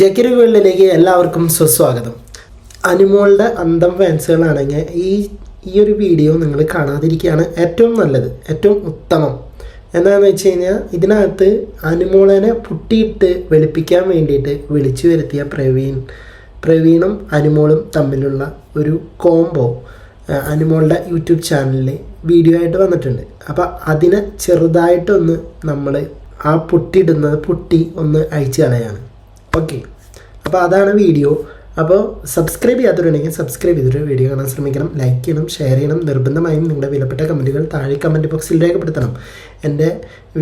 ജക്കിരി വേൾഡിലേക്ക് എല്ലാവർക്കും സുസ്വാഗതം. അനുമോളുടെ അന്തം ഫാൻസുകളാണെങ്കിൽ ഈ ഈ ഒരു വീഡിയോ നിങ്ങൾ കാണാതിരിക്കുകയാണ് ഏറ്റവും നല്ലത് ഏറ്റവും ഉത്തമം. എന്താണെന്ന് വെച്ച് കഴിഞ്ഞാൽ ഇതിനകത്ത് അനുമോളനെ പുട്ടിയിട്ട് വെളുപ്പിക്കാൻ വേണ്ടിയിട്ട് വിളിച്ചു വരുത്തിയ പ്രവീൺ പ്രവീണും അനുമോളും തമ്മിലുള്ള ഒരു കോംബോ അനുമോളുടെ യൂട്യൂബ് ചാനലിൽ വീഡിയോ ആയിട്ട് വന്നിട്ടുണ്ട്. അപ്പോൾ അതിനെ ചെറുതായിട്ടൊന്ന് നമ്മൾ ആ പുട്ടിയിടുന്നത് പുട്ടി ഒന്ന് അഴിച്ചു കളയാണ്. ഓക്കെ അപ്പോൾ അതാണ് വീഡിയോ അപ്പോൾ സബ്സ്ക്രൈബ് ചെയ്യാത്തവരുണ്ടെങ്കിൽ സബ്സ്ക്രൈബ് ചെയ്തിട്ട് വീഡിയോ കാണാൻ ശ്രമിക്കണം. ലൈക്ക് ചെയ്യണം ഷെയർ ചെയ്യണം. നിർബന്ധമായും നിങ്ങളുടെ വിലപ്പെട്ട കമന്റുകൾ താഴെ കമന്റ് ബോക്സിൽ രേഖപ്പെടുത്തണം. എന്റെ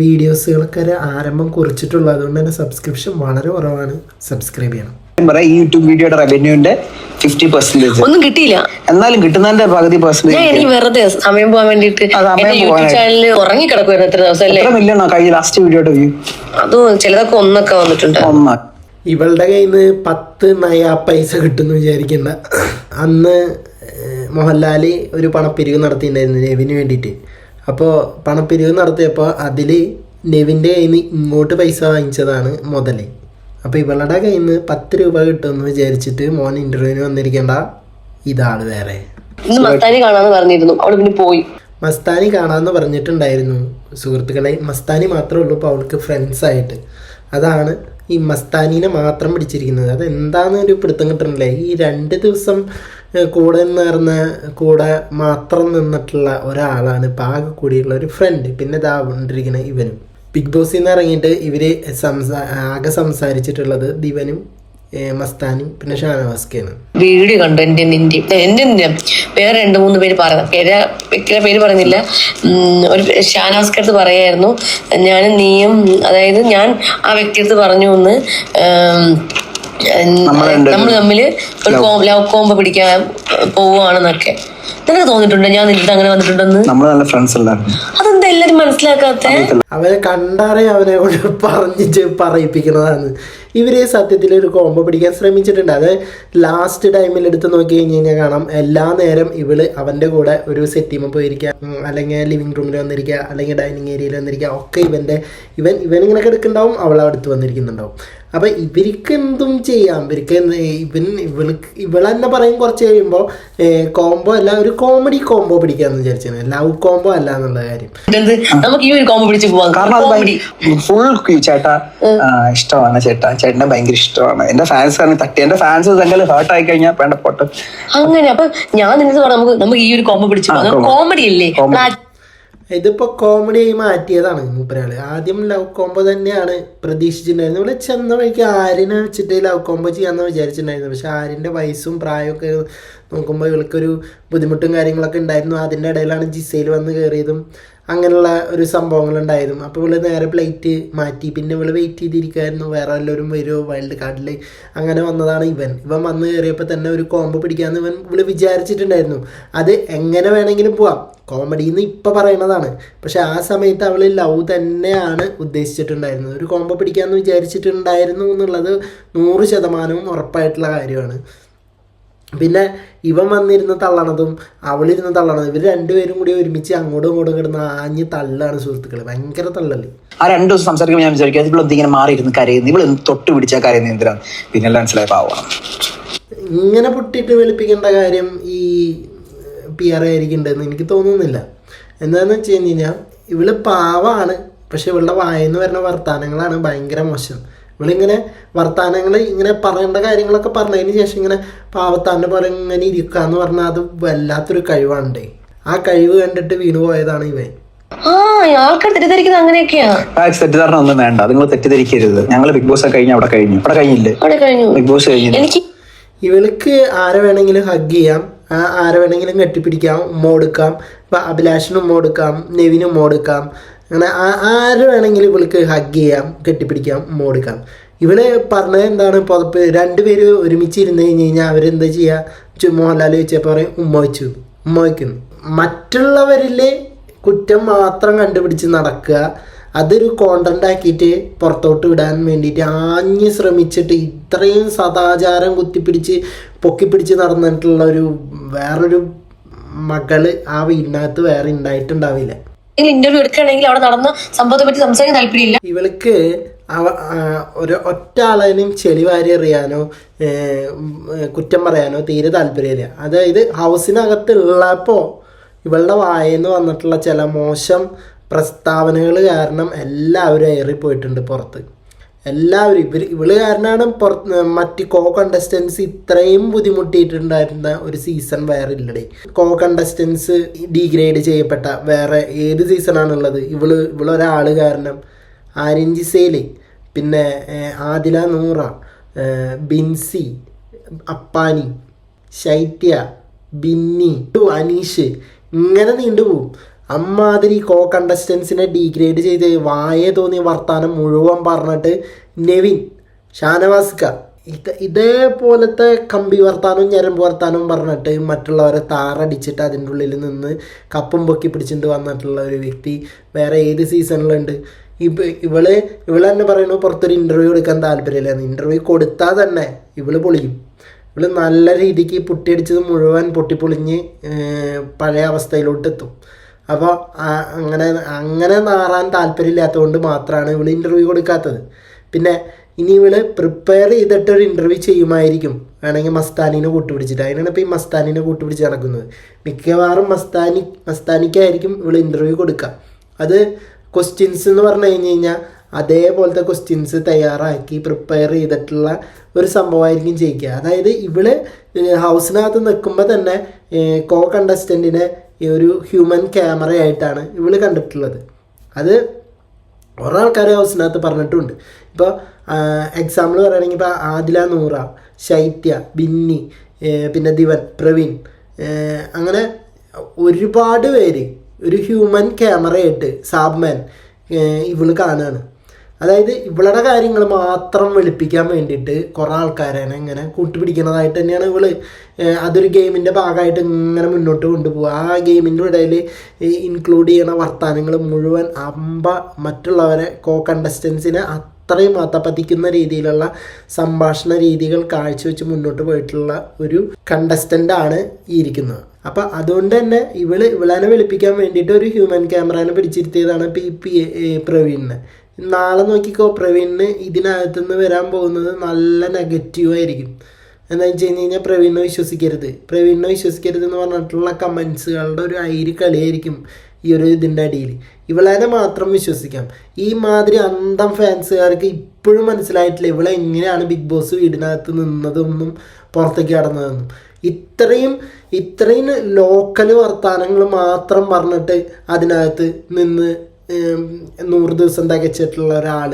വീഡിയോസുകളൊക്കെ ഒരു ആരംഭം കുറിച്ചിട്ടുള്ളത് അതുകൊണ്ട് തന്നെ സബ്സ്ക്രിപ്ഷൻ വളരെ കുറവാണ്. സബ്സ്ക്രൈബ് ചെയ്യണം. പറയാം ഈ യൂട്യൂബ് വീഡിയോയുടെ റവന്യൂന്റെ ഫിഫ്റ്റി പെർസെന്റേജ് ഒന്നും കിട്ടിയില്ല. എന്നാലും കിട്ടുന്നതിന്റെ പകുതി പെർസെന്റേജ് എനിക്ക് വെറുതെ സമയം പോകാൻ വേണ്ടിട്ട്. ചാനലിൽ ഉറങ്ങി കിടക്കുമായിരുന്നു എത്ര ദിവസം അല്ലേ? എത്ര മില്യണോ കഴിഞ്ഞ ലാസ്റ്റ് വീഡിയോയുടെ വ്യൂ അതും ചിലതൊക്കെ ഒന്നൊക്കെ വന്നിട്ടുണ്ട്. ഒന്ന് ഇവളുടെ കയ്യിൽ നിന്ന് പത്ത് നയ പൈസ കിട്ടുമെന്ന് വിചാരിക്കണ്ട അന്ന് മോഹൻലാൽ ഒരു പണപ്പിരിവ് നടത്തിയിട്ടുണ്ടായിരുന്നു നെവിന് വേണ്ടിയിട്ട്. അപ്പോൾ പണപ്പിരിവ് നടത്തിയപ്പോൾ അതിൽ നെവിന്റെ കയ്യിൽ നിന്ന് ഇങ്ങോട്ട് പൈസ വാങ്ങിച്ചതാണ് മുതൽ അപ്പോൾ ഇവളുടെ കയ്യിൽ നിന്ന് പത്ത് രൂപ കിട്ടുമെന്ന് വിചാരിച്ചിട്ട് മോൻ ഇന്റർവ്യൂവിന് വന്നിരിക്കേണ്ട ഇതാണ് വേറെ. മസ്താനി കാണാന്ന് പറഞ്ഞിരുന്നു. പിന്നെ പോയി. മസ്താനി കാണാമെന്ന് പറഞ്ഞിട്ടുണ്ടായിരുന്നു. സുഹൃത്തുക്കളെ മസ്താനി മാത്രമേ ഉള്ളൂ ഇപ്പോൾ അവൾക്ക് ഫ്രണ്ട്സായിട്ട് അതാണ് ഈ മസ്താനീനെ മാത്രം പിടിച്ചിരിക്കുന്നത്. അത് എന്താന്ന് ഒരു പിടുത്തം കിട്ടണില്ലേ ഈ രണ്ട് ദിവസം കൂടെ നിന്നിരുന്ന കൂടെ മാത്രം നിന്നിട്ടുള്ള ഒരാളാണ് ആകെ കൂടിയുള്ള ഒരു ഫ്രണ്ട് പിന്നെ ഇതാകൊണ്ടിരിക്കുന്ന ഇവനും. ബിഗ് ബോസിൽ നിന്ന് ഇറങ്ങിയിട്ട് ഇവർ സംസാ ആകെ സംസാരിച്ചിട്ടുള്ളത് ദിവനും മസ്താനും. പിന്നെ ഷാനവാസ്കയാണ് വീഡിയോ കണ്ടു. എന്റെ നിന്റെ എന്റെ നിന്റെ വേറെ രണ്ട് മൂന്ന് പേര് പറഞ്ഞു പേര് വ്യക്തിയുടെ പേര് പറയുന്നില്ല ഒരു ഷാനവാസ്കടുത്ത് പറയായിരുന്നു. ഞാൻ നീയും അതായത് ഞാൻ ആ വ്യക്തിയടുത്ത് പറഞ്ഞു എന്ന്. നമ്മൾ തമ്മിൽ ഒരു ലവ്. കോമ്പ് പിടിക്കാൻ പോവുകയാണെന്നൊക്കെ. നിനക്ക് തോന്നിയിട്ടുണ്ടോ? ഞാൻ നിന്റെ അങ്ങനെ വന്നിട്ടുണ്ടെന്ന്? നമ്മൾ നല്ല ഫ്രണ്ട്സ് എല്ലാവരും അതെന്താ എല്ലാരും മനസ്സിലാക്കാത്ത? അവരെ കണ്ടാറേ അവരെ കൊണ്ട് പറഞ്ഞിട്ട് പറയിപ്പിക്കുന്നതാണ് ഇവർ സത്യത്തിൽ ഒരു കോംബോ പിടിക്കാൻ ശ്രമിച്ചിട്ടുണ്ട്. അത് ലാസ്റ്റ് ടൈമിൽ എടുത്ത് നോക്കി കഴിഞ്ഞ് കഴിഞ്ഞാൽ കാണാം എല്ലാ നേരം ഇവൾ അവന്റെ കൂടെ ഒരു സെറ്റിമ പോയിരിക്കുക അല്ലെങ്കിൽ ലിവിങ് റൂമിൽ വന്നിരിക്കുക അല്ലെങ്കിൽ ഡൈനിങ് ഏരിയയിൽ വന്നിരിക്കുക. ഒക്കെ ഇവന്റെ ഇവൻ ഇങ്ങനെ കിടക്കുന്നുണ്ടാവും അവൾ അടുത്ത് വന്നിരിക്കുന്നുണ്ടാവും. അപ്പം ഇവർക്ക് എന്തും ചെയ്യാം. ഇവർക്ക് ഇവൻ ഇവൾക്ക് ഇവളെന്നെ പറയും കുറച്ച് കഴിയുമ്പോൾ കോംബോ അല്ല ഒരു കോമഡി കോംബോ പിടിക്കാന്ന് വിചാരിച്ചു ലവ് കോംബോ അല്ല എന്നുള്ള കാര്യം. എന്ത് നമുക്ക് ഈ ഒരു കോംബോ പിടിച്ച് പോവാം. കാരണം കോമഡി ഫുൾ ചേട്ടാ. ഇഷ്ടമാണ് ചേട്ടാ. ചേട്ടനെ ഭയങ്കര ഇഷ്ടമാണ്. എന്റെ ഫാൻസ് ആണ് തട്ടി. എന്റെ ഫാൻസ് എന്തെങ്കിലും ഹേർട്ട് ആയി കഴിഞ്ഞാൽ വേണ്ട പോട്ടെ. അങ്ങനെ അപ്പൊ ഞാൻ നിന്നത് പറഞ്ഞു നമുക്ക് നമുക്ക് ഈ ഒരു കോംബോ പിടിച്ചു കോമഡി അല്ലേ? Comedy. ഇതിപ്പോ കോമഡി ആയി മാറ്റിയതാണ് മൂപ്പരാൾ. ആദ്യം ലവ് കോംബോ തന്നെയാണ് പ്രതീക്ഷിച്ചിട്ടുണ്ടായിരുന്നത്. ഇവിടെ ചെന്ന വഴിക്ക് ആര്യനെ വെച്ചിട്ട് ലവ് കോംബോ ചെയ്യാന്ന് വിചാരിച്ചിട്ടുണ്ടായിരുന്നു പക്ഷെ ആര്യന്റെ വയസ്സും പ്രായമൊക്കെ നോക്കുമ്പോൾ ഇവൾക്കൊരു ബുദ്ധിമുട്ടും കാര്യങ്ങളൊക്കെ ഉണ്ടായിരുന്നു. അതിന്റെ ഇടയിലാണ് ജിസയിൽ വന്ന് കയറിയതും അങ്ങനെയുള്ള ഒരു സംഭവങ്ങളുണ്ടായിരുന്നു. അപ്പോൾ ഇവൾ നേരെ പ്ലേറ്റ് മാറ്റി. പിന്നെ ഇവൾ വെയിറ്റ് ചെയ്തിരിക്കുമായിരുന്നു വേറെ എല്ലാവരും വരുമോ വൈൽഡ് കാർഡിൽ അങ്ങനെ വന്നതാണ് ഇവൻ. ഇവൻ വന്ന് കയറിയപ്പോൾ തന്നെ ഒരു കോംബോ പിടിക്കാമെന്ന് ഇവൻ ഇവൾ വിചാരിച്ചിട്ടുണ്ടായിരുന്നു. അത് എങ്ങനെ വേണമെങ്കിലും പോവാം. കോമഡി എന്ന് ഇപ്പം പറയണതാണ്. പക്ഷെ ആ സമയത്ത് അവൾ ലവ് തന്നെയാണ് ഉദ്ദേശിച്ചിട്ടുണ്ടായിരുന്നത്. ഒരു കോംബോ പിടിക്കാമെന്ന് വിചാരിച്ചിട്ടുണ്ടായിരുന്നു എന്നുള്ളത് നൂറ് ശതമാനവും ഉറപ്പായിട്ടുള്ള കാര്യമാണ്. പിന്നെ ഇവൻ വന്നിരുന്ന് തള്ളണതും അവളിരുന്ന് തള്ളണതും ഇവർ രണ്ടുപേരും കൂടി ഒരുമിച്ച് അങ്ങോട്ടും ഇങ്ങോട്ടും കിടന്ന് ആഞ്ഞ് തള്ളാണ് സുഹൃത്തുക്കളെ. ഭയങ്കര തള്ളൽ. ആ രണ്ടു ദിവസം സംസാരിക്കുമ്പോൾ ഞാൻ വിചാരിക്കും ഇവിടെ എന്തിങ്ങനെ മാറിയിരുന്ന് കരയുന്നു? ഇവിടെ തൊട്ട് പിടിച്ച കരയുന്ന എന്തിനാണ് പിന്നെ മനസ്സിലായ മനസ്സിലായി പാവണം ഇങ്ങനെ പൊട്ടിയിട്ട് വെളുപ്പിക്കേണ്ട കാര്യം ഈ പി ആർ ആയിരിക്കുന്നുണ്ടെന്ന് എനിക്ക് തോന്നുന്നില്ല. എന്താണെന്ന് വെച്ച് കഴിഞ്ഞ് കഴിഞ്ഞാൽ ഇവൾ പാവാണ് പക്ഷെ ഇവളുടെ വായെന്ന് വരുന്ന വർത്തമാനങ്ങളാണ് ഭയങ്കര മോശം. ഇവളിങ്ങനെ വർത്തമാനങ്ങൾ ഇങ്ങനെ പറയേണ്ട കാര്യങ്ങളൊക്കെ പറഞ്ഞതിന് ശേഷം ഇങ്ങനെ പാവത്താന്റെ പോലെ ഇങ്ങനെ ഇരിക്കുക എന്ന് പറഞ്ഞാൽ അത് വല്ലാത്തൊരു കഴിവാണ്ടേ. ആ കഴിവ് കണ്ടിട്ട് വീണു പോയതാണ് ഇവൻ. ആ ആൾക്കാർ തെറ്റിദ്ധരിക്കുന്നത് അങ്ങനെയൊക്കെയാ. ഫാക്സ് തെറ്റിദ്ധാരണ ഒന്നും വേണ്ട. നിങ്ങൾ തെറ്റിദ്ധരിക്കരുത്. ഞങ്ങൾ ബിഗ് ബോസ് അവിടെ കഴിഞ്ഞു. അവിടെ കഴിഞ്ഞില്ലേ? അവിടെ കഴിഞ്ഞു. ബിഗ് ബോസ് കഴിഞ്ഞു എനിക്ക് ഇവൾക്ക് ആരെ വേണമെങ്കിലും ഹഗ് ചെയ്യാം. ആ ആരെ വേണമെങ്കിലും കെട്ടിപ്പിടിക്കാം. ഉമ്മ കൊടുക്കാം. ഇപ്പം അഭിലാഷിന് ഉമ്മ കൊടുക്കാം. നെവിനും ഉമ്മ കൊടുക്കാം. അങ്ങനെ ആര് വേണമെങ്കിലും ഇവൾക്ക് ഹഗ് ചെയ്യാം കെട്ടിപ്പിടിക്കാം മോടിക്കാം ഇവൾ പറഞ്ഞത് എന്താണ്? പുതപ്പ് രണ്ടുപേര് ഒരുമിച്ച് ഇരുന്ന് കഴിഞ്ഞ് കഴിഞ്ഞാൽ അവരെന്താ ചെയ്യുക മോഹൻലാൽ വെച്ചപ്പോൾ പറയും ഉമ്മ വെച്ചു. ഉമ്മ വയ്ക്കുന്നു മറ്റുള്ളവരിലെ കുറ്റം മാത്രം കണ്ടുപിടിച്ച് നടക്കുക. അതൊരു കോണ്ടന്റ് ആക്കിയിട്ട് പുറത്തോട്ട് വിടാൻ വേണ്ടിയിട്ട് ആഞ്ഞ് ശ്രമിച്ചിട്ട് ഇത്രയും സദാചാരം കുത്തിപ്പിടിച്ച് പൊക്കിപ്പിടിച്ച് നടന്നിട്ടുള്ള ഒരു വേറൊരു മകൾ ആ വീടിനകത്ത് വേറെ ഉണ്ടായിട്ടുണ്ടാവില്ല. ഇന്റർവ്യൂ എടുക്കുകയാണെങ്കിൽ അവിടെ നടന്ന സംഭവത്തെ പറ്റി സംസാരിക്കാൻ താല്പര്യമില്ല. ഇവൾക്ക് ഒരു ഒറ്റ ആളേനും ചെളി വാരി എറിയാനോ കുറ്റം പറയാനോ തീരെ താല്പര്യമില്ല. അതായത് ഹൗസിനകത്ത് ഉള്ളപ്പോൾ ഇവളുടെ വായെന്ന് വന്നിട്ടുള്ള ചില മോശം പ്രസ്താവനകൾ കാരണം എല്ലാവരും ഏറിപ്പോയിട്ടുണ്ട് പുറത്ത്. എല്ലാവരും ഇവർ ഇവൾ കാരണമാണ് പുറത്ത് മറ്റ് കോ കണ്ടസ്റ്റൻസ് ഇത്രയും ബുദ്ധിമുട്ടിയിട്ടുണ്ടായിരുന്ന ഒരു സീസൺ വേറെ ഇല്ലടേ കോ കണ്ടസ്റ്റൻസ് ഡീഗ്രേഡ് ചെയ്യപ്പെട്ട വേറെ ഏത് സീസണാണുള്ളത് ഇവൾ ഇവളൊരാൾ കാരണം ആര്യഞ്ചിസേൽ പിന്നെ ഏഹ്, ആദില നൂറ ബിൻസി അപ്പാനി ശൈത്യ ബിന്നി അനീഷ് ഇങ്ങനെ നീണ്ടുപോകും. അമ്മാതിരി കോ കണ്ടസ്റ്റൻസിനെ ഡീഗ്രേഡ് ചെയ്ത് വായ തോന്നിയ വർത്താനം മുഴുവൻ പറഞ്ഞിട്ട് നെവിൻ ഷാനവാസ്ക ഇത് ഇതേപോലത്തെ കമ്പി വർത്താനവും ഞരമ്പ് വർത്താനവും പറഞ്ഞിട്ട് മറ്റുള്ളവരെ താറടിച്ചിട്ട് അതിന്റെ ഉള്ളിൽ നിന്ന് കപ്പും പൊക്കി പിടിച്ചിട്ട് വന്നിട്ടുള്ള ഒരു വ്യക്തി വേറെ ഏത് സീസണിലുണ്ട്? ഇവ ഇവൾ ഇവൾ തന്നെ പറയുന്നു പുറത്തൊരു ഇന്റർവ്യൂ എടുക്കാൻ താല്പര്യമില്ല. ഇന്റർവ്യൂ കൊടുത്താൽ തന്നെ ഇവൾ പൊളിയും. ഇവൾ നല്ല രീതിക്ക് പൊട്ടിയടിച്ചത് മുഴുവൻ പൊട്ടിപ്പൊളിഞ്ഞ് പഴയ അവസ്ഥയിലോട്ട് എത്തും അപ്പോൾ അങ്ങനെ അങ്ങനെ നാറാൻ താല്പര്യമില്ലാത്തതുകൊണ്ട് മാത്രമാണ് ഇവൾ ഇന്റർവ്യൂ കൊടുക്കാത്തത്. പിന്നെ ഇനി ഇവൾ പ്രിപ്പയർ ചെയ്തിട്ട് ഒരു ഇന്റർവ്യൂ ചെയ്യുമായിരിക്കും. വേണമെങ്കിൽ മസ്താനിനെ കൂട്ടുപിടിച്ചിട്ട്. അതിനാണ് ഇപ്പോൾ ഈ മസ്താനിനെ കൂട്ടുപിടിച്ച് നടക്കുന്നത്. മിക്കവാറും മസ്താനി മസ്താനിക്കായിരിക്കും ഇവൾ ഇന്റർവ്യൂ കൊടുക്കുക. അത് ക്വസ്റ്റ്യൻസ് എന്ന് പറഞ്ഞു കഴിഞ്ഞ് കഴിഞ്ഞാൽ അതേപോലത്തെ ക്വസ്റ്റ്യൻസ് തയ്യാറാക്കി പ്രിപ്പയർ ചെയ്തിട്ടുള്ള ഒരു സംഭവമായിരിക്കും ചെയ്യിക്കുക അതായത് ഇവൾ ഹൗസിനകത്ത് നിൽക്കുമ്പോൾ തന്നെ കോ കണ്ടസ്റ്റന്റിനെ ഒരു ഹ്യൂമൻ ക്യാമറ ആയിട്ടാണ് ഇവൾ കണ്ടിട്ടുള്ളത്. അത് കുറേ ആൾക്കാർ ഹൗസിനകത്ത് പറഞ്ഞിട്ടുണ്ട്. ഇപ്പോൾ എക്സാമ്പിൾ പറയുകയാണെങ്കിൽ ഇപ്പോൾ ആദില നൂറ ശൈത്യ ബിന്നി പിന്നെ ദിവൻ പ്രവീൺ അങ്ങനെ ഒരുപാട് പേര് ഒരു ഹ്യൂമൻ ക്യാമറയായിട്ട് സാബ്മാൻ ഇവൾ കാണുകയാണ്. അതായത് ഇവളുടെ കാര്യങ്ങൾ മാത്രം വെളുപ്പിക്കാൻ വേണ്ടിയിട്ട് കുറേ ആൾക്കാരാണ് ഇങ്ങനെ കൂട്ടുപിടിക്കുന്നതായിട്ട് തന്നെയാണ് ഇവൾ. അതൊരു ഗെയിമിന്റെ ഭാഗമായിട്ട് ഇങ്ങനെ മുന്നോട്ട് കൊണ്ടുപോകുക ആ ഗെയിമിന്റെ ഇടയിൽ ഇൻക്ലൂഡ് ചെയ്യണ വർത്തമാനങ്ങൾ മുഴുവൻ അമ്പ മറ്റുള്ളവരെ കോ കണ്ടസ്റ്റൻസിനെ അത്രയും അത്തപ്പതിക്കുന്ന രീതിയിലുള്ള സംഭാഷണ രീതികൾ കാഴ്ചവെച്ച് മുന്നോട്ട് പോയിട്ടുള്ള ഒരു കണ്ടസ്റ്റന്റ് ആണ് ഈ ഇരിക്കുന്നത്. അപ്പം അതുകൊണ്ട് തന്നെ ഇവൾ ഇവളെ വെളുപ്പിക്കാൻ വേണ്ടിയിട്ട് ഒരു ഹ്യൂമൻ ക്യാമറനെ പിടിച്ചിരുത്തിയതാണ് പി പി പ്രവീണിനെ. നാളെ നോക്കിക്കോ പ്രവീണിന് ഇതിനകത്തുനിന്ന് വരാൻ പോകുന്നത് നല്ല നെഗറ്റീവായിരിക്കും ആയിരിക്കും. എന്താ വെച്ച് കഴിഞ്ഞ് കഴിഞ്ഞാൽ പ്രവീണിനെ വിശ്വസിക്കരുത്. പ്രവീണിനെ വിശ്വസിക്കരുത് എന്ന് പറഞ്ഞിട്ടുള്ള കമൻസുകളുടെ ഒരു ഐരി കളിയായിരിക്കും ഈ ഒരു ഇതിന്റെ അടിയിൽ ഇവളെ മാത്രം വിശ്വസിക്കാം. ഈ മാതിരി അന്തം ഫാൻസുകാർക്ക് ഇപ്പോഴും മനസ്സിലായിട്ടില്ല ഇവളെ എങ്ങനെയാണ് ബിഗ് ബോസ് വീടിനകത്ത് നിന്നതൊന്നും പുറത്തേക്ക് കടന്നതെന്നും. ഇത്രയും ഇത്രയും ലോക്കൽ വർത്തമാനങ്ങൾ മാത്രം പറഞ്ഞിട്ട് അതിനകത്ത് നിന്ന് നൂറ് ദിവസം തികച്ചിട്ടുള്ള ഒരാൾ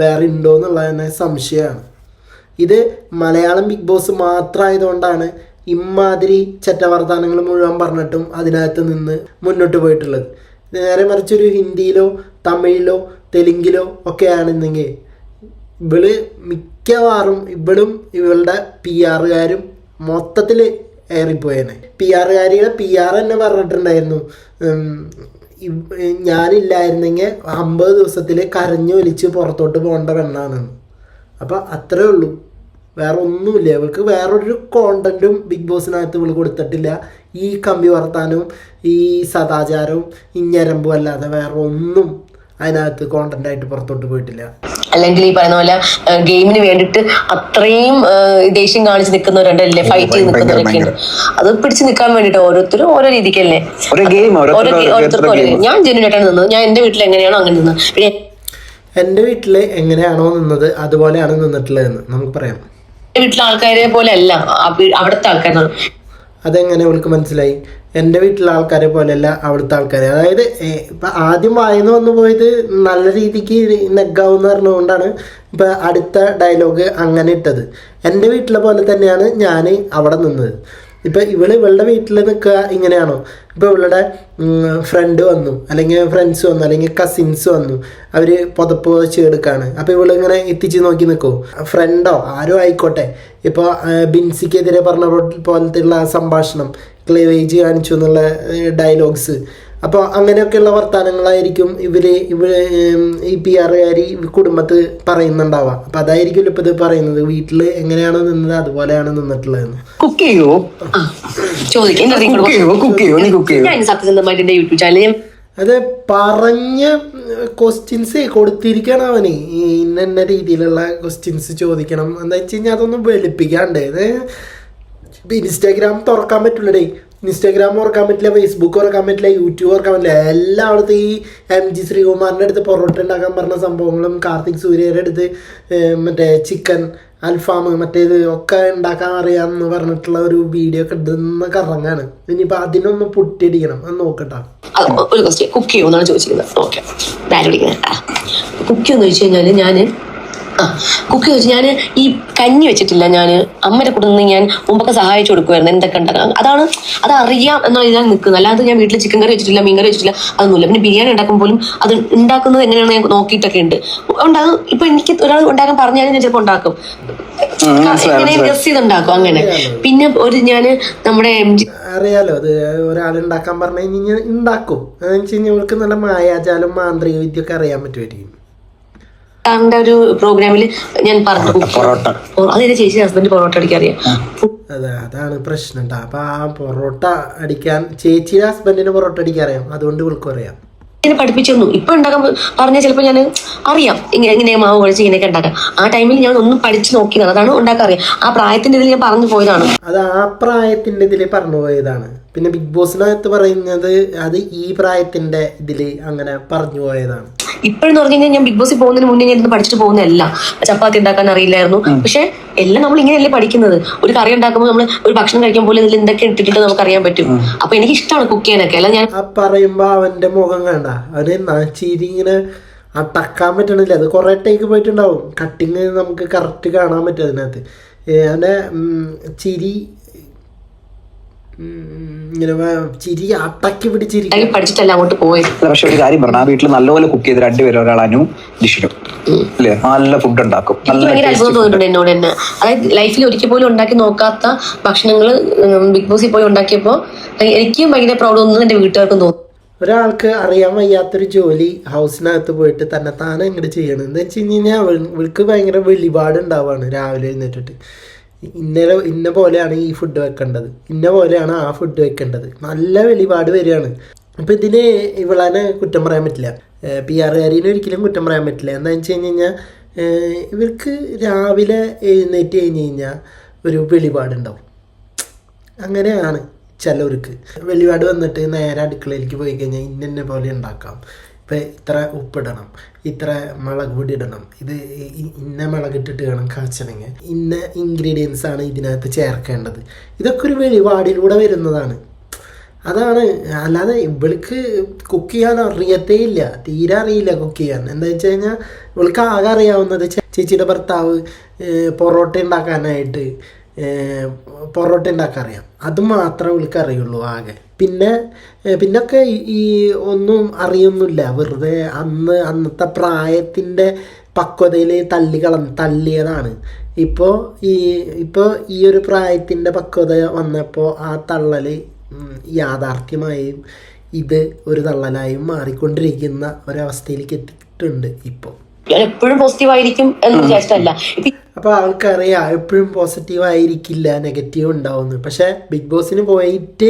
വേറെ ഉണ്ടോ എന്നുള്ളത് തന്നെ സംശയമാണ്. ഇത് മലയാളം ബിഗ് ബോസ് മാത്രമായതുകൊണ്ടാണ് ഇമാതിരി ചറ്റവർത്താനങ്ങൾ മുഴുവൻ പറഞ്ഞിട്ടും അതിനകത്ത് നിന്ന് മുന്നോട്ട് പോയിട്ടുള്ളത്. നേരെ മറിച്ചൊരു ഹിന്ദിയിലോ തമിഴിലോ തെലുങ്കിലോ ഒക്കെ ആണെന്നെങ്കിൽ ഇവൾ മിക്കവാറും ഇവളും ഇവളുടെ പി ആറുകാരും മൊത്തത്തിൽ ഏറിപ്പോയേനെ. പി ആറുകാരിയുടെ പി ആർ തന്നെ പറഞ്ഞിട്ടുണ്ടായിരുന്നു. ഞാനില്ലായിരുന്നെങ്കിൽ അമ്പത് ദിവസത്തിൽ കരഞ്ഞു വലിച്ച് പുറത്തോട്ട് പോകേണ്ട പെണ്ണാണ്. അപ്പം അത്രേ ഉള്ളൂ. വേറെ ഒന്നുമില്ല. ഇവൾക്ക് വേറൊരു കോണ്ടന്റും ബിഗ് ബോസിനകത്ത് ഇവൾ കൊടുത്തിട്ടില്ല. ഈ കമ്പി വർത്താനവും ഈ സദാചാരവും ഈ ഞരമ്പും അല്ലാതെ വേറെ ഒന്നും അതിനകത്ത് കോണ്ടന്റ് ആയിട്ട് പുറത്തോട്ട് പോയിട്ടില്ല. അല്ലെങ്കിൽ ഈ പറയുന്ന പോലെ ഗെയിമിന് വേണ്ടിട്ട് അത്രയും ദേഷ്യം കാണിച്ച് നിൽക്കുന്നവരുണ്ടല്ലേ ഫൈറ്റ് ചെയ്ത് നിൽക്കുന്നവരൊക്കെ ഉണ്ട് അത് പിടിച്ച് നിൽക്കാൻ വേണ്ടിട്ട് ഓരോരുത്തരും ഓരോ രീതിക്കല്ലേ. ഓരോരുത്തർക്കും ഓരോ ഞാൻ ജനുവായിട്ടാണ് നിന്നത്. ഞാൻ എന്റെ വീട്ടിൽ എങ്ങനെയാണോ അങ്ങനെ നിന്നത്. പിന്നെ എന്റെ വീട്ടിൽ എങ്ങനെയാണോ നിന്നത് അതുപോലെയാണ് നിന്നിട്ടുള്ളതെന്ന് നമുക്ക് പറയാം. വീട്ടിലെ ആൾക്കാരെ പോലെ അല്ല അവിടുത്തെ ആൾക്കാരാണ്. അതെങ്ങനെ അവൾക്ക് മനസ്സിലായി? എന്റെ വീട്ടിലെ ആൾക്കാരെ പോലെയല്ല അവിടുത്തെ ആൾക്കാരെ. അതായത് ഇപ്പം ആദ്യം വായന വന്നു പോയത് നല്ല രീതിക്ക് നെഗാവെന്ന് പറഞ്ഞുകൊണ്ടാണ് ഇപ്പം അടുത്ത ഡയലോഗ് അങ്ങനെ ഇട്ടത്. എന്റെ വീട്ടിലെ പോലെ തന്നെയാണ് ഞാൻ അവിടെ നിന്നത്. ഇപ്പം ഇവൾ ഇവളുടെ വീട്ടിൽ നിൽക്കുക ഇങ്ങനെയാണോ? ഇപ്പം ഇവളുടെ ഫ്രണ്ട് വന്നു അല്ലെങ്കിൽ ഫ്രണ്ട്സ് വന്നു അല്ലെങ്കിൽ കസിൻസ് വന്നു. അവർ പുതപ്പ് വെച്ച് എടുക്കുകയാണ് അപ്പോൾ ഇവളിങ്ങനെ എത്തിച്ച് നോക്കി നിൽക്കുമോ ഫ്രണ്ടോ ആരോ ആയിക്കോട്ടെ. ഇപ്പോൾ ബിൻസിക്കെതിരെ പറഞ്ഞ പോലത്തെയുള്ള സംഭാഷണം. ക്ലേവേജ് കാണിച്ചു എന്നുള്ള ഡയലോഗ്സ് അപ്പോൾ അങ്ങനെയൊക്കെയുള്ള വർത്തമാനങ്ങളായിരിക്കും ഇവർ ഇവർ ഈ പി ആറുകാർ കുടുംബത്ത് പറയുന്നുണ്ടാവുക. അപ്പം അതായിരിക്കും ഇപ്പോൾ ഇത് പറയുന്നത്. വീട്ടിൽ എങ്ങനെയാണ് നിന്നത് അതുപോലെയാണ് നിന്നിട്ടുള്ളതെന്ന്. കുക്ക് ചെയ്യോ? ചോദിക്കും. അത് പറഞ്ഞ ക്വസ്റ്റ്യൻസ് കൊടുത്തിരിക്കണം അവന്. ഈ ഇന്ന രീതിയിലുള്ള ക്വസ്റ്റ്യൻസ് ചോദിക്കണം. എന്താ വെച്ച് കഴിഞ്ഞാൽ അതൊന്നും വെളുപ്പിക്കാണ്ട്. ഇപ്പൊ ഇൻസ്റ്റാഗ്രാം തുറക്കാൻ പറ്റില്ലടേ ഇൻസ്റ്റാഗ്രാം തുറക്കാൻ പറ്റില്ല ഫേസ്ബുക്ക് തുറക്കാൻ പറ്റില്ല യൂട്യൂബ് തുറക്കാൻ പറ്റില്ല. എല്ലായിടത്തും ഈ എം ജി ശ്രീകുമാറിന്റെ അടുത്ത് പൊറോട്ട ഉണ്ടാക്കാൻ പറഞ്ഞ സംഭവങ്ങളും കാർത്തിക് സൂര്യയുടെ അടുത്ത് മറ്റേ ചിക്കൻ അൽഫാം മറ്റേത് ഒക്കെ ഉണ്ടാക്കാൻ അറിയാമെന്ന് പറഞ്ഞിട്ടുള്ള ഒരു വീഡിയോ ഒക്കെ ഇടുന്ന കറങ്ങാണ്. ഇനിയിപ്പോൾ അതിനൊന്ന് പൊട്ടിയടിക്കണം. അത് നോക്കട്ടെ. ഒരു ക്വസ്റ്റ്യൻ കുക്ക് ചെയ്യുമെന്നാണ് ചോദിച്ചിരിക്കുന്നത്. ഓക്കെ കുക്ക് ചെയ്യുമെന്ന് ചോദിച്ചു കഴിഞ്ഞാൽ ഞാൻ ആ കുക്ക് ചോദിച്ചു ഞാൻ ഈ കഞ്ഞി വെച്ചിട്ടില്ല ഞാൻ അമ്മയുടെ കൂടെ നിന്ന് ഞാൻ മുമ്പൊക്കെ സഹായിച്ചു കൊടുക്കുമായിരുന്നു എന്തൊക്കെ ഉണ്ടാക്കാം അതാണ് അത് അറിയാം എന്നുള്ള ഞാൻ നിൽക്കുന്നത്. അല്ലാതെ ഞാൻ വീട്ടിൽ ചിക്കൻ കറി വെച്ചിട്ടില്ല മീൻ കറി വെച്ചിട്ടില്ല അതൊന്നുമില്ല. പിന്നെ ബിരിയാണി ഉണ്ടാക്കുമ്പോൾ പോലും അത് ഉണ്ടാക്കുന്നത് എങ്ങനെയാണ് ഞാൻ നോക്കിയിട്ടൊക്കെ ഉണ്ട്. ഉണ്ടാകും ഇപ്പൊ എനിക്ക് ഒരാൾ ഉണ്ടാക്കാൻ പറഞ്ഞാലും ഞാൻ ചിലപ്പോൾ ഉണ്ടാക്കും. ഗസ് ചെയ്തുണ്ടാക്കും അങ്ങനെ. പിന്നെ ഒരു ഞാൻ നമ്മുടെ എം ജി അറിയാലോ അത് ഒരാൾ ഉണ്ടാക്കാൻ പറഞ്ഞു കഴിഞ്ഞാൽ ഉണ്ടാക്കും. അതെന്ന് വെച്ച് കഴിഞ്ഞാൽ നല്ല മായാജാലും മാന്ത്രിക വിദ്യ ഒക്കെ അറിയാൻ പറ്റുമായിരിക്കും. സാറിന്റെ ഒരു പ്രോഗ്രാമിൽ ഞാൻ പറഞ്ഞു. പൊറോട്ട അതെ ചേച്ചി ഹസ്ബൻഡ് പൊറോട്ട അടിക്കാൻ അറിയാം അതെ അതാണ് പ്രശ്നം കേട്ടോ അപ്പൊ ആ പൊറോട്ട അടിക്കാൻ ചേച്ചിയുടെ ഹസ്ബൻഡിന് പൊറോട്ട അടിക്കാൻ അറിയാം അതുകൊണ്ട് ഇവൾക്കും അറിയാം. എന്നെ പഠിപ്പിച്ചു തന്നു. ഇപ്പൊ ഉണ്ടാക്കാൻ പറഞ്ഞാൽ ചിലപ്പോൾ ഞാൻ അറിയാം. ഇങ്ങനെ ഇങ്ങനെ മാവ് കുഴച്ച് ഇങ്ങനെയൊക്കെ ഉണ്ടാക്കാം ആ ടൈമിൽ ഞാൻ ഒന്നും പഠിച്ചു നോക്കി അതാണ് ഉണ്ടാക്കാൻ അറിയാം ആ പ്രായത്തിന്റെ ഇതിൽ ഞാൻ പറഞ്ഞു പോയതാണ്. അത് ആ പ്രായത്തിന്റെ ഇതിൽ പറഞ്ഞു പോയതാണ്. പിന്നെ ബിഗ് ബോസിനകത്ത് പറയുന്നത് അത് ഈ പ്രായത്തിന്റെ ഇതിൽ അങ്ങനെ പറഞ്ഞു പോയതാണ്. ഇപ്പോഴെന്ന് പറഞ്ഞു കഴിഞ്ഞാൽ ഞാൻ ബിഗ് ബോസിൽ പോകുന്നതിന് മുന്നേ ഞാൻ ഇരുന്ന് പഠിച്ചിട്ട് പോകുന്നതല്ല. ചപ്പാത്തി ഉണ്ടാക്കാൻ അറിയില്ലായിരുന്നു. പക്ഷെ എല്ലാം നമ്മൾ ഇങ്ങനെയല്ലേ പഠിക്കുന്നത്? ഒരു കറി ഉണ്ടാക്കുമ്പോൾ നമ്മൾ ഒരു ഭക്ഷണം കഴിക്കാൻ പോലെ ഇതിൽ എന്തൊക്കെ ഇട്ടിട്ട് നമുക്ക് അറിയാൻ പറ്റും അപ്പൊ എനിക്ക് ഇഷ്ടമാണ് കുക്ക് ചെയ്യാനൊക്കെ. അല്ല ഞാൻ ആ പറയുമ്പോ അവന്റെ മുഖം കണ്ട. അവന് ന- ചിരി ഇങ്ങനെ അടക്കാൻ പറ്റണില്ല. അത് കുറെ ടേക്ക് പോയിട്ടുണ്ടാവും. കട്ടിങ് നമുക്ക് കറക്റ്റ് കാണാൻ പറ്റും അതിനകത്ത്. അവനെ ചിരി ചിരി അടക്കി പിടിച്ചിരിക്കും. പഠിച്ചിട്ടല്ല അങ്ങോട്ട് പോയത് പക്ഷെ ഒരു കാര്യം പറഞ്ഞു ആ വീട്ടിൽ നല്ലപോലെ കുക്ക് ചെയ്ത് രണ്ടുപേരും ഒരാൾ അനു ജിഷിനും. അല്ലേ? നല്ല ഫുഡ് ഉണ്ടാക്കും. നല്ല ഭയങ്കര അത്ഭുതം തോന്നിയിട്ടുണ്ട് എന്നോട് തന്നെ. അതായത് ലൈഫിൽ ഒരിക്കൽ പോലും ഉണ്ടാക്കി നോക്കാത്ത ഭക്ഷണങ്ങൾ ബിഗ് ബോസിൽ പോയി ഉണ്ടാക്കിയപ്പോൾ എനിക്കും ഭയങ്കര പ്രൗഡ് തോന്നുന്നു എന്റെ വീട്ടുകാർക്കും തോന്നുന്നു. ഒരാൾക്ക് അറിയാൻ വയ്യാത്തൊരു ജോലി ഹൗസിനകത്ത് പോയിട്ട് തന്നെ താനെ ഇങ്ങോട്ട് ചെയ്യണം. എന്താ വെച്ച് കഴിഞ്ഞാൽ ഇവൾക്ക് ഭയങ്കര വെളിപാട് ഉണ്ടാവാണ് രാവിലെ എഴുന്നേറ്റിട്ട്. ഇന്നലെ ഇന്ന പോലെയാണ് ഈ ഫുഡ് വെക്കേണ്ടത്. ഇന്ന പോലെയാണ് ആ ഫുഡ് വെക്കേണ്ടത്. നല്ല വെളിപാട് വരികയാണ്. അപ്പം ഇതിന് ഇവളാനെ കുറ്റം പറയാൻ പറ്റില്ല. പി ആരിനെ ഒരിക്കലും കുറ്റം പറയാൻ പറ്റില്ല. എന്താണെന്ന് വെച്ച് കഴിഞ്ഞ് കഴിഞ്ഞാൽ ഇവർക്ക് രാവിലെ എഴുന്നേറ്റ് കഴിഞ്ഞ് കഴിഞ്ഞാൽ ഒരു വെളിപാടുണ്ടാവും. അങ്ങനെയാണ് ചിലവർക്ക്. വെളിപാട് വന്നിട്ട് നേരെ അടുക്കളയിലേക്ക് പോയി കഴിഞ്ഞാൽ ഇന്നെ പോലെ ഉണ്ടാക്കാം. ഇപ്പം ഇത്ര ഉപ്പിടണം ഇത്ര മുളക് പൊടി ഇടണം. ഇത് ഇന്ന മുളക് ഇട്ടിട്ട് വേണം കാച്ചണെങ്കിൽ ഇന്ന ഇൻഗ്രീഡിയൻസ് ആണ് ഇതിനകത്ത് ചേർക്കേണ്ടത്. ഇതൊക്കെ ഒരു വെളിപാടിലൂടെ വരുന്നതാണ്. അതാണ്. അല്ലാതെ ഇവൾക്ക് കുക്ക് ചെയ്യാൻ അറിയത്തേ ഇല്ല തീരെ അറിയില്ല കുക്ക് ചെയ്യാൻ. എന്താ വെച്ച് കഴിഞ്ഞാൽ ഇവൾക്ക് ആകെ അറിയാവുന്നത് ചേച്ചിയുടെ ഭർത്താവ് പൊറോട്ട ഉണ്ടാക്കാനായിട്ട് പൊറോട്ട ഉണ്ടാക്കാൻ അറിയാം. അത് മാത്രമേ ഇവൾക്ക് അറിയുള്ളൂ ആകെ. പിന്നെ പിന്നൊക്കെ ഈ- ഒന്നും അറിയൊന്നുമില്ല. വെറുതെ അന്ന് അന്നത്തെ പ്രായത്തിന്റെ പക്വതയിൽ തള്ളിക്കള തള്ളിയതാണ്. ഇപ്പോൾ ഈ ഇപ്പോൾ ഈ ഒരു പ്രായത്തിന്റെ പക്വത വന്നപ്പോൾ ആ തള്ളൽ യാഥാർത്ഥ്യമായും ഇത് ഒരു തള്ളലായും മാറിക്കൊണ്ടിരിക്കുന്ന ഒരവസ്ഥയിലേക്ക് എത്തിയിട്ടുണ്ട് ഇപ്പോൾ ഞാൻ എപ്പോഴും പോസിറ്റീവ് ആയിരിക്കും എന്ന് വിചാരിച്ചിട്ടല്ല. അപ്പൊ അപ്പോൾ ആൾക്കറിയാം എപ്പോഴും പോസിറ്റീവ് ആയിരിക്കില്ല നെഗറ്റീവ് ഉണ്ടാവുന്നു പക്ഷെ ബിഗ് ബോസിന് പോയിട്ട്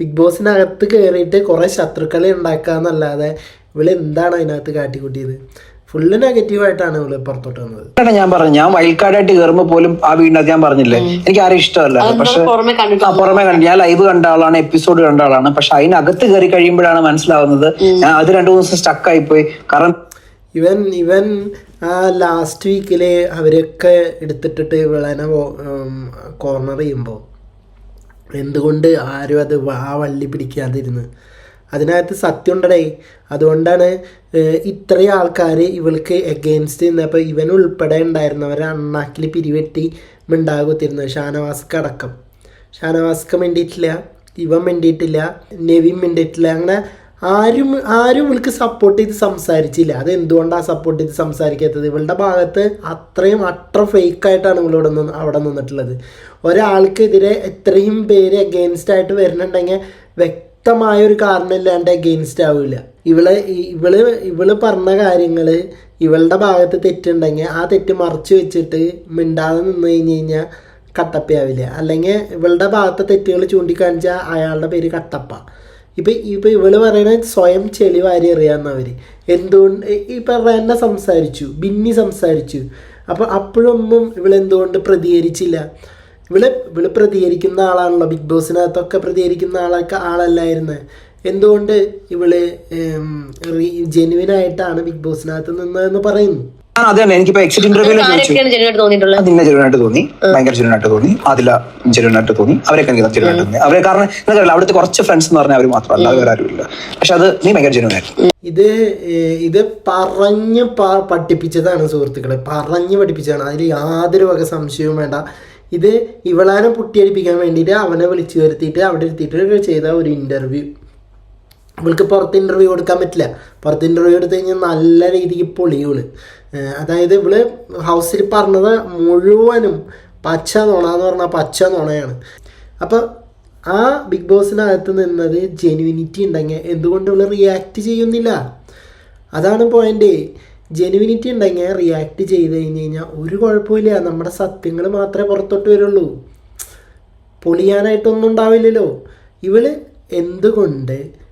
ബിഗ് ബോസിനകത്ത് കയറിയിട്ട് കുറെ ശത്രുക്കളെ ഉണ്ടാക്കുക എന്നല്ലാതെ ഇവൾ എന്താണ് അതിനകത്ത് കാട്ടിക്കൂട്ടിയത്? ഫുള്ള് നെഗറ്റീവായിട്ടാണ് ഇവൾ പുറത്തോട്ട് വന്നത്. ഞാൻ പറഞ്ഞു ഞാൻ വൈൽഡ് കയറുമ്പോ പോലും ആ വീടിനകത്ത് ഞാൻ പറഞ്ഞില്ലേ? എനിക്ക് ആരും ഇഷ്ടമല്ല. പക്ഷെ പുറമെ കണ്ടു ഞാൻ ലൈവ് കണ്ട ആളാണ് എപ്പിസോഡ് കണ്ട ആളാണ്. പക്ഷെ അതിനകത്ത് കയറി കഴിയുമ്പോഴാണ് മനസ്സിലാവുന്നത്. ഞാൻ അത് രണ്ടു മൂന്ന് ദിവസം സ്റ്റക്ക് പോയി കാരണം ഇവൻ ഇവൻ ആ ലാസ്റ്റ് വീക്കിൽ അവരൊക്കെ എടുത്തിട്ടിട്ട് വിളനെ കോർണർ ചെയ്യുമ്പോൾ എന്തുകൊണ്ട് ആരും അത് ആ വള്ളി പിടിക്കാതിരുന്ന്? അതിനകത്ത് സത്യം ഉണ്ടടേ. അതുകൊണ്ടാണ് ഇത്രയും ആൾക്കാർ ഇവൾക്ക് എഗെയിൻസ്റ്റ് നിന്നപ്പോൾ ഇവൻ ഉൾപ്പെടെ ഉണ്ടായിരുന്നവരെ അണ്ണാക്കിൽ പിരിവെട്ടി മിണ്ടാകുത്തിരുന്നത് ഷാനവാസ്ക്ക് അടക്കം. ഷാനവാസ്ക്ക് മിണ്ടിയിട്ടില്ല ഇവൻ മിണ്ടിയിട്ടില്ല നെവിൻ മിണ്ടിയിട്ടില്ല അങ്ങനെ ആരും ആരും ഇവൾക്ക് സപ്പോർട്ട് ചെയ്ത് സംസാരിച്ചില്ല. അത് എന്തുകൊണ്ടാണ് സപ്പോർട്ട് ചെയ്ത് സംസാരിക്കാത്തത്? ഇവളുടെ ഭാഗത്ത് അത്രയും അത്ര ഫേക്കായിട്ടാണ് ഇവളിവിടെ നിന്ന് അവിടെ നിന്നിട്ടുള്ളത്. ഒരാൾക്കെതിരെ എത്രയും പേര് അഗെയിൻസ്റ്റ് ആയിട്ട് വരുന്നുണ്ടെങ്കിൽ വ്യക്തമായ ഒരു കാരണമില്ലാണ്ട് അഗെയിൻസ്റ്റ് ആവില്ല ഇവൾ ഇവൾ ഇവൾ പറഞ്ഞ കാര്യങ്ങൾ ഇവളുടെ ഭാഗത്ത് തെറ്റുണ്ടെങ്കിൽ ആ തെറ്റ് മറച്ചു വെച്ചിട്ട് മിണ്ടാതെ നിന്ന് കഴിഞ്ഞ് കഴിഞ്ഞാൽ കട്ടപ്പയാവില്ല. അല്ലെങ്കിൽ ഇവളുടെ ഭാഗത്തെ തെറ്റുകൾ ചൂണ്ടിക്കാണിച്ചാൽ അയാളുടെ പേര് കട്ടപ്പ. ഇപ്പം ഇപ്പം ഇവൾ പറയണത് സ്വയം ചെളി വാരി എന്തുകൊണ്ട് ഇപ്പം റെന്ന സംസാരിച്ചു ബിന്നി സംസാരിച്ചു. അപ്പം അപ്പോഴൊന്നും ഇവളെന്തുകൊണ്ട് പ്രതികരിച്ചില്ല? ഇവൾ ഇവൾ പ്രതികരിക്കുന്ന ആളാണല്ലോ ബിഗ് ബോസിനകത്തൊക്കെ പ്രതികരിക്കുന്ന ആളൊക്കെ ആളല്ലായിരുന്നു. എന്തുകൊണ്ട് ഇവൾ ജെനുവിനായിട്ടാണ് ബിഗ് ബോസിനകത്ത് നിന്നതെന്ന് പറയുന്നു? അത് തന്നെ. എനിക്കിപ്പോ എക്സിറ്റ് ഇന്റർവ്യൂൽ ചോദിച്ചു. ആരൊക്കെയാണ് ജനുവായിട്ട് തോന്നിയിട്ടുള്ളത്? അതിനെ ജെനുവനായിട്ട് തോന്നി. ഭയങ്കര ജെനുവനായിട്ട് തോന്നി. അതില ജെനുവനായിട്ട് തോന്നി. അവരൊക്കെ എനിക്ക് ജെനുവനായിട്ട് തോന്നി. അവരെ കാരണം നിങ്ങൾക്കറിയില്ല അവിടുത്തെ കുറച്ച് ഫ്രണ്ട്സ് എന്ന് പറഞ്ഞാൽ അവർ മാത്രമല്ല. വേറെ ആരുമില്ല പക്ഷെ അത് നീ ഭയങ്കര ജെനുവനായിരുന്നു ഇത് ഇത് പറഞ്ഞ് പഠിപ്പിച്ചതാണ് സുഹൃത്തുക്കളെ. പറഞ്ഞ് പഠിപ്പിച്ചതാണ്. അതിൽ യാതൊരു വക സംശയവും വേണ്ട. ഇത് ഇവളാനെ പുട്ടിയടിപ്പിക്കാൻ വേണ്ടിയിട്ട് അവനെ വിളിച്ചു വരുത്തിയിട്ട് അവിടെ ഇരുത്തിയിട്ട് ചെയ്ത ഒരു ഇന്റർവ്യൂ ഇവൾക്ക് പുറത്ത് ഇന്റർവ്യൂ കൊടുക്കാൻ പറ്റില്ല. പുറത്ത് ഇന്റർവ്യൂ എടുത്തു കഴിഞ്ഞാൽ നല്ല രീതിക്ക് പൊളിയുള്ളു അതായത് ഇവൾ ഹൗസിൽ പറഞ്ഞത് മുഴുവനും പച്ച നുണ എന്ന് പറഞ്ഞാൽ പച്ച നുണയാണ്. അപ്പോൾ ആ ബിഗ് ബോസിനകത്ത് നിന്നത് ജെനുവിനിറ്റി ഉണ്ടെങ്കിൽ എന്തുകൊണ്ട് ഇവൾ റിയാക്ട് ചെയ്യുന്നില്ല? അതാണ് പോയിന്റ് ജെനുവിനിറ്റി ഉണ്ടെങ്കിൽ റിയാക്ട് ചെയ്ത് കഴിഞ്ഞ് കഴിഞ്ഞാൽ ഒരു കുഴപ്പമില്ല. നമ്മുടെ സത്യങ്ങൾ മാത്രമേ പുറത്തോട്ട് വരുള്ളൂ. പൊളിയാനായിട്ടൊന്നും ഉണ്ടാവില്ലല്ലോ. ഇവൾ എന്തുകൊണ്ട്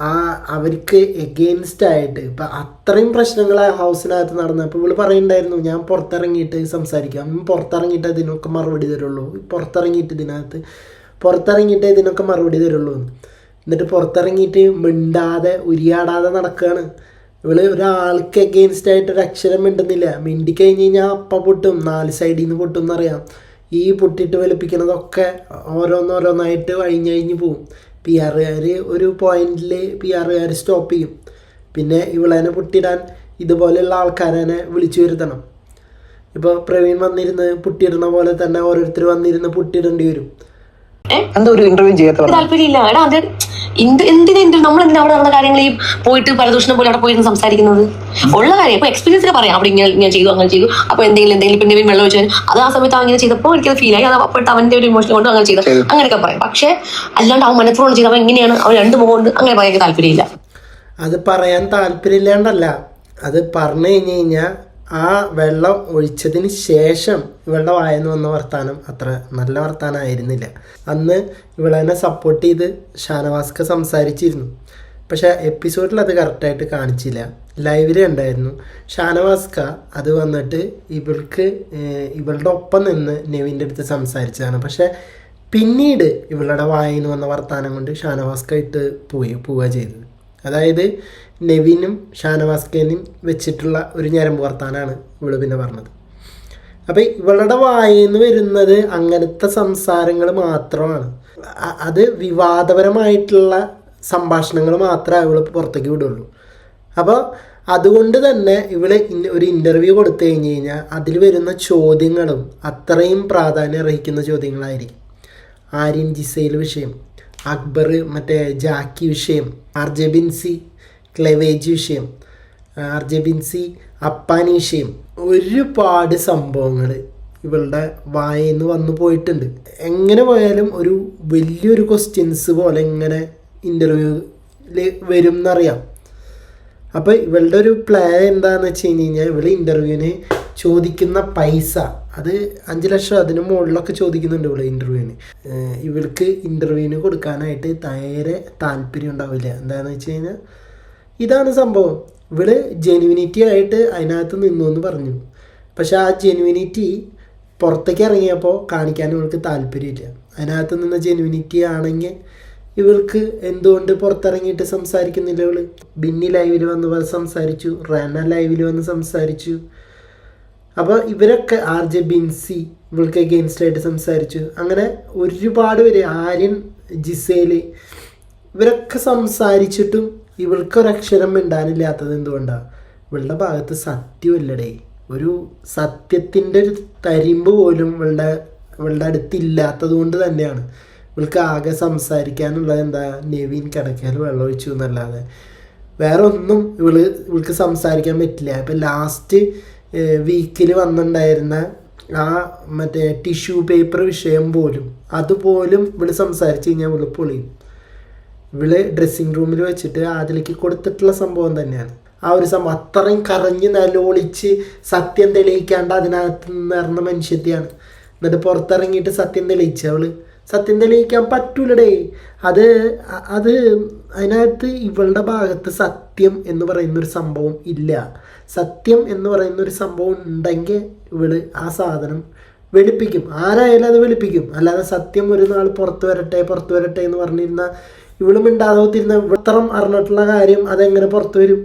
ആ അവർക്ക് എഗെയിൻസ്റ്റ് ആയിട്ട് ഇപ്പം അത്രയും പ്രശ്നങ്ങൾ ആ ഹൗസിനകത്ത് നടന്നു. അപ്പോൾ ഇവൾ പറയുന്നുണ്ടായിരുന്നു ഞാൻ പുറത്തിറങ്ങിയിട്ട് സംസാരിക്കാം. പുറത്തിറങ്ങിയിട്ട് ഇതിനൊക്കെ മറുപടി തരുള്ളൂ. പുറത്തിറങ്ങിയിട്ട് ഇതിനകത്ത് പുറത്തിറങ്ങിയിട്ട് ഇതിനൊക്കെ മറുപടി തരുള്ളൂ. എന്ന്. എന്നിട്ട് പുറത്തിറങ്ങിയിട്ട് മിണ്ടാതെ ഉരിയാടാതെ നടക്കുകയാണ് ഇവൾ ഒരാൾക്ക് എഗെയിൻസ്റ്റ് ആയിട്ട് ഒരു അക്ഷരം മിണ്ടുന്നില്ല. മിണ്ടി കഴിഞ്ഞ് കഴിഞ്ഞാൽ അപ്പം പൊട്ടും നാല് സൈഡിൽ നിന്ന് പൊട്ടും എന്നറിയാം. ഈ പൊട്ടിട്ട് വലിപ്പിക്കുന്നതൊക്കെ ഓരോന്നോരോന്നായിട്ട് അഴിഞ്ഞഴിഞ്ഞ് പോവും. പി ആറുകാർ ഒരു പോയിന്റിൽ പി ആറുകാർ സ്റ്റോപ്പ് ചെയ്യും. പിന്നെ ഇവളെന്നെ പൊട്ടിയിടാൻ ഇതുപോലെയുള്ള ആൾക്കാരനെ വിളിച്ചു വരുത്തണം. ഇപ്പോൾ പ്രവീൺ വന്നിരുന്ന് പുട്ടിയിടുന്ന പോലെ തന്നെ ഓരോരുത്തർ വന്നിരുന്ന് പുട്ടിയിടേണ്ടി വരും. എന്താ ഒരു ഇന്റർവ്യൂ ചെയ്യാത്ത താല്പര്യമില്ല. എടാ അത് എന്ത് എന്തിനാ ഇന്റർ നമ്മൾ എന്തിനാ അവിടെ നടന്ന കാര്യങ്ങൾ ഈ പോയിട്ട് പരദൂഷണം പോലെ അവിടെ പോയിരുന്ന് സംസാരിക്കുന്നത്? ഉള്ള കാര്യം. ഇപ്പൊ എക്സ്പീരിയൻസ് പറയാം. അവിടെ ഇങ്ങനെ ഞാൻ ചെയ്തു അങ്ങനെ ചെയ്തു. അപ്പൊ എന്തെങ്കിലും എന്തെങ്കിലും പിന്നെ വെള്ളം ഒഴിച്ചു അത് ആ സമയത്ത് അങ്ങനെ ചെയ്തപ്പോൾ എനിക്കത് ഫീൽ ആയി. അത് അപ്പോഴത്തെ അവന്റെ ഒരു ഇമോഷൻ കൊണ്ട് അങ്ങനെ ചെയ്തു അങ്ങനെയൊക്കെ പറയാം. പക്ഷെ അല്ലാണ്ട് അവൻ മനഃപൂർവം ചെയ്ത് അവൻ എങ്ങനെയാണ്? അവൻ രണ്ട് മുഖമുണ്ട് അങ്ങനെ പറയാൻ താല്പര്യമില്ല. അത് പറയാൻ താല്പര്യമില്ലാണ്ടല്ല. അത് പറഞ്ഞു കഴിഞ്ഞു കഴിഞ്ഞാൽ ആ വെള്ളം ഒഴിച്ചതിന് ശേഷം ഇവളുടെ വായന്ന് വന്ന വർത്താനം അത്ര നല്ല വർത്താനമായിരുന്നില്ല അന്ന് ഇവളെന്നെ സപ്പോർട്ട് ചെയ്ത് ഷാനവാസ്ക സംസാരിച്ചിരുന്നു. പക്ഷെ എപ്പിസോഡിൽ അത് കറക്റ്റായിട്ട് കാണിച്ചില്ല. ലൈവിൽ ഉണ്ടായിരുന്നു ഷാനവാസ്ക അത് വന്നിട്ട് ഇവൾക്ക് ഇവളുടെ ഒപ്പം നിന്ന് നെവിന്റെ അടുത്ത് സംസാരിച്ചതാണ്. പക്ഷേ പിന്നീട് ഇവളുടെ വായിന്ന് വന്ന വർത്താനം കൊണ്ട് ഷാനവാസ്ക ഇട്ട് പോയി പോവുക ചെയ്തത് അതായത് നെവിനും ഷാനവാസ്കേനും വെച്ചിട്ടുള്ള ഒരു ഞരമ്പ് വർത്താനാണ് ഇവൾ പിന്നെ പറഞ്ഞത്. അപ്പം ഇവളുടെ വായെന്ന് വരുന്നത് അങ്ങനത്തെ സംസാരങ്ങൾ മാത്രമാണ്. അത് വിവാദപരമായിട്ടുള്ള സംഭാഷണങ്ങൾ മാത്രമേ ഇവൾ പുറത്തേക്ക് വിടുള്ളൂ. അപ്പോൾ അതുകൊണ്ട് തന്നെ ഇവൾ ഒരു ഇന്റർവ്യൂ കൊടുത്തു കഴിഞ്ഞ് കഴിഞ്ഞാൽ അതിൽ വരുന്ന ചോദ്യങ്ങളും അത്രയും പ്രാധാന്യം അർഹിക്കുന്ന ചോദ്യങ്ങളായിരിക്കും. ആര്യൻ ജിസൈൽ വിഷയം അക്ബർ മറ്റേ ജാക്കി വിഷയം ആർ ജെ ബിൻസി ക്ലെവേജ് വിഷയം ആർ ജെ ബിൻസി അപ്പാനി വിഷയം ഒരുപാട് സംഭവങ്ങൾ ഇവളുടെ വായിൽ നിന്ന് വന്നു പോയിട്ടുണ്ട്. എങ്ങനെ പോയാലും ഒരു വലിയൊരു ക്വസ്റ്റ്യൻസ് പോലെ ഇങ്ങനെ ഇന്റർവ്യൂവിൽ വരും എന്നറിയാം അപ്പോൾ ഇവളുടെ ഒരു പ്ലാൻ എന്താണെന്ന് വെച്ച് കഴിഞ്ഞ് കഴിഞ്ഞാൽ ഇവൾ ഇന്റർവ്യൂവിന് ചോദിക്കുന്ന പൈസ അത് അഞ്ച് ലക്ഷം അതിന് മുകളിലൊക്കെ ചോദിക്കുന്നുണ്ട് ഇവിടെ ഇന്റർവ്യൂവിന് ഇവൾക്ക് ഇന്റർവ്യൂവിന് കൊടുക്കാനായിട്ട് നേരെ താല്പര്യം ഉണ്ടാവില്ല. എന്താണെന്ന് വെച്ച് കഴിഞ്ഞാൽ ഇതാണ് സംഭവം. ഇവൾ ജെനുവിനിറ്റി ആയിട്ട് അതിനകത്ത് നിന്നു എന്ന് പറഞ്ഞു. പക്ഷെ ആ ജെനുവിനിറ്റി പുറത്തേക്ക് ഇറങ്ങിയപ്പോൾ കാണിക്കാൻ ഇവൾക്ക് താല്പര്യമില്ല. അതിനകത്ത് നിന്ന ജെനുവിനിറ്റി ആണെങ്കിൽ ഇവൾക്ക് എന്തുകൊണ്ട് പുറത്തിറങ്ങിയിട്ട് സംസാരിക്കുന്നില്ല ഇവൾ? ബിന്നി ലൈവിൽ വന്ന് സംസാരിച്ചു. റന ലൈവിൽ വന്ന് സംസാരിച്ചു. അപ്പോൾ ഇവരൊക്കെ ആർ ജെ ബിൻസി ഇവൾക്ക് അഗെയിൻസ്റ്റ് ആയിട്ട് സംസാരിച്ചു. അങ്ങനെ ഒരുപാട് പേര് ആര്യൻ ജിസേൽ ഇവരൊക്കെ സംസാരിച്ചിട്ടും ഇവൾക്ക് ഒരക്ഷരം മിണ്ടാനില്ലാത്തത് എന്തുകൊണ്ടാണ് ഇവളുടെ ഭാഗത്ത് സത്യമല്ലടേ. ഒരു സത്യത്തിന്റെ ഒരു തരിമ്പ് പോലും ഇവളുടെ ഇവളുടെ അടുത്തില്ലാത്തത് കൊണ്ട് തന്നെയാണ്. ഇവൾക്ക് ആകെ സംസാരിക്കാനുള്ളത് എന്താ? നെവിൻ കിടക്കാൻ വെള്ളം ഒഴിച്ചു എന്നല്ലാതെ. വേറെ ഒന്നും ഇവൾ ഇവൾക്ക് സംസാരിക്കാൻ പറ്റില്ല. ഇപ്പം ലാസ്റ്റ് വീക്കിൽ വന്നിട്ടുണ്ടായിരുന്ന ആ മറ്റേ ടിഷ്യൂ പേപ്പർ വിഷയം പോലും അതുപോലും ഇവൾ സംസാരിച്ച് കഴിഞ്ഞാൽ ഇവൾ പൊളിയും. ഇവൾ ഡ്രസ്സിങ് റൂമിൽ വെച്ചിട്ട് അതിലേക്ക് കൊടുത്തിട്ടുള്ള സംഭവം തന്നെയാണ്. ആ ഒരു സംഭവം അത്രയും കറഞ്ഞ് നിലവിളിച്ച് സത്യം തെളിയിക്കാണ്ട് അതിനകത്ത് നിന്ന് ഇറന്ന മനുഷ്യത്തെയാണ്. എന്നിട്ട് പുറത്തിറങ്ങിയിട്ട് സത്യം തെളിയിച്ചു അവൾ. സത്യം തെളിയിക്കാൻ പറ്റൂലടേ. അത് അത് അതിനകത്ത് ഇവളുടെ ഭാഗത്ത് സത്യം എന്ന് പറയുന്നൊരു സംഭവം ഇല്ല. സത്യം എന്ന് പറയുന്ന ഒരു സംഭവം ഉണ്ടെങ്കിൽ ഇവൾ ആ സാധനം വെളുപ്പിക്കും. ആരായാലും അത് വെളുപ്പിക്കും. അല്ലാതെ സത്യം ഒരു നാൾ പുറത്ത് വരട്ടെ പുറത്ത് വരട്ടെ എന്ന് പറഞ്ഞിരുന്ന ഇവൾ മിണ്ടാതെ തിരുന്ന ഇത്രയും അറിഞ്ഞിട്ടുള്ള കാര്യം അതെങ്ങനെ പുറത്തു വരും?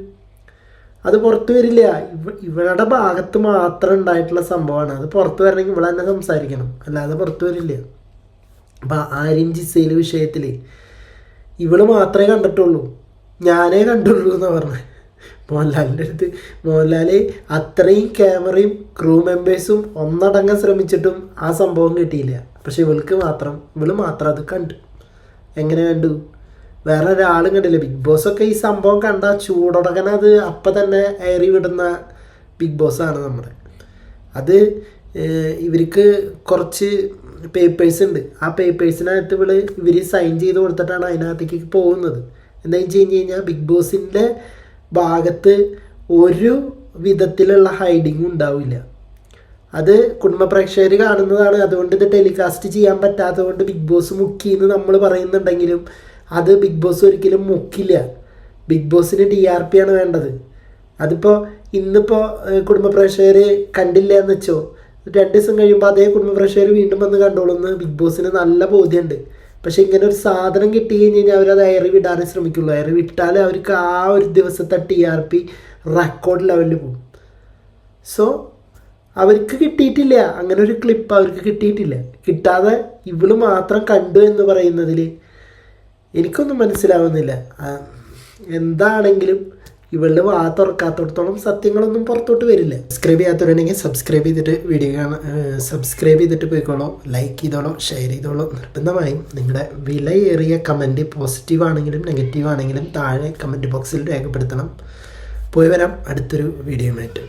അത് പുറത്തു വരില്ല. ഇവ ഇവളുടെ ഭാഗത്ത് മാത്രം ഉണ്ടായിട്ടുള്ള സംഭവമാണ്. അത് പുറത്തു വരണമെങ്കിൽ ഇവളെ തന്നെ സംസാരിക്കണം. അല്ലാതെ പുറത്തു വരില്ല. അപ്പം ആര്യം ജിസയിലെ വിഷയത്തിൽ ഇവൾ മാത്രമേ കണ്ടിട്ടുള്ളൂ. ഞാനേ കണ്ടുള്ളൂ എന്ന് പറഞ്ഞത് മോഹൻലാലിന്റെ അടുത്ത്. മോഹൻലാൽ അത്രയും ക്യാമറയും ക്രൂ മെമ്പേഴ്സും ഒന്നടങ്കം ശ്രമിച്ചിട്ടും ആ സംഭവം കിട്ടിയില്ല. പക്ഷെ ഇവൾക്ക് മാത്രം ഇവൾ മാത്രം അത് കണ്ടു. എങ്ങനെ കണ്ടു? വേറെ ഒരാളും കണ്ടില്ല? ബിഗ് ബോസ് ഒക്കെ ഈ സംഭവം കണ്ട ചൂടൊടക്കന അത് അപ്പം തന്നെ എയറി വിടുന്ന ബിഗ് ബോസ് ആണ് നമ്മുടെ. അത് ഇവർക്ക് കുറച്ച് പേപ്പേഴ്സ് ഉണ്ട്. ആ പേപ്പേഴ്സിനകത്ത് ഇവൾ ഇവർ സൈൻ ചെയ്ത് കൊടുത്തിട്ടാണ് അതിനകത്തേക്ക് പോകുന്നത്. എന്താ വെച്ച് കഴിഞ്ഞ് കഴിഞ്ഞാൽ ബിഗ് ബോസിന്റെ ഭാഗത്ത് ഒരു വിധത്തിലുള്ള ഹൈഡിങ്ങും ഉണ്ടാവില്ല. അത് കുടുംബ പ്രേക്ഷകർ കാണുന്നതാണ്. അതുകൊണ്ട് ഇത് ടെലികാസ്റ്റ് ചെയ്യാൻ പറ്റാത്തതുകൊണ്ട് ബിഗ് ബോസ് മുക്കി എന്ന് നമ്മൾ പറയുന്നുണ്ടെങ്കിലും അത് ബിഗ് ബോസ് ഒരിക്കലും മുക്കില്ല. ബിഗ് ബോസിന് ടി ആർ പി ആണ് വേണ്ടത്. അതിപ്പോൾ ഇന്നിപ്പോൾ കുടുംബ പ്രേക്ഷകർ കണ്ടില്ല എന്ന് വെച്ചോ. രണ്ട് ദിവസം കഴിയുമ്പോൾ അതേ കുടുംബ പ്രേക്ഷകർ വീണ്ടും വന്ന് കണ്ടോളും ബിഗ് ബോസിന് നല്ല ബോധ്യമുണ്ട് പക്ഷെ ഇങ്ങനെ ഒരു സാധനം കിട്ടി കഴിഞ്ഞ് കഴിഞ്ഞാൽ അവരത് അയറി വിടാനേ ശ്രമിക്കുള്ളൂ. അയറി വിട്ടാൽ അവർക്ക് ആ ഒരു ദിവസത്തെ ടി ആർ പി റെക്കോർഡ് ലെവലിൽ പോകും. സോ അവർക്ക് കിട്ടിയിട്ടില്ല. അങ്ങനെ ഒരു ക്ലിപ്പ് അവർക്ക് കിട്ടിയിട്ടില്ല. കിട്ടാതെ ഇവൾ മാത്രം കണ്ടു എന്ന് പറയുന്നതിൽ എനിക്കൊന്നും മനസ്സിലാവുന്നില്ല. എന്താണെങ്കിലും ഇവളുടെ വാ തുറക്കാത്തടത്തോളം സത്യങ്ങളൊന്നും പുറത്തോട്ട് വരില്ല. സബ്സ്ക്രൈബ് ചെയ്യാത്തവരുണ്ടെങ്കിൽ സബ്സ്ക്രൈബ് ചെയ്തിട്ട് വീഡിയോ കാണാൻ സബ്സ്ക്രൈബ് ചെയ്തിട്ട് പോയിക്കോളൂ. ലൈക്ക് ചെയ്തോളൂ ഷെയർ ചെയ്തോളൂ. നിർബന്ധമായും നിങ്ങളുടെ വിലയേറിയ കമന്റ് പോസിറ്റീവ് ആണെങ്കിലും നെഗറ്റീവ് ആണെങ്കിലും താഴെ കമന്റ് ബോക്സിൽ രേഖപ്പെടുത്തണം. പോയി വരാം. അടുത്തൊരു വീഡിയോ ആയിട്ട്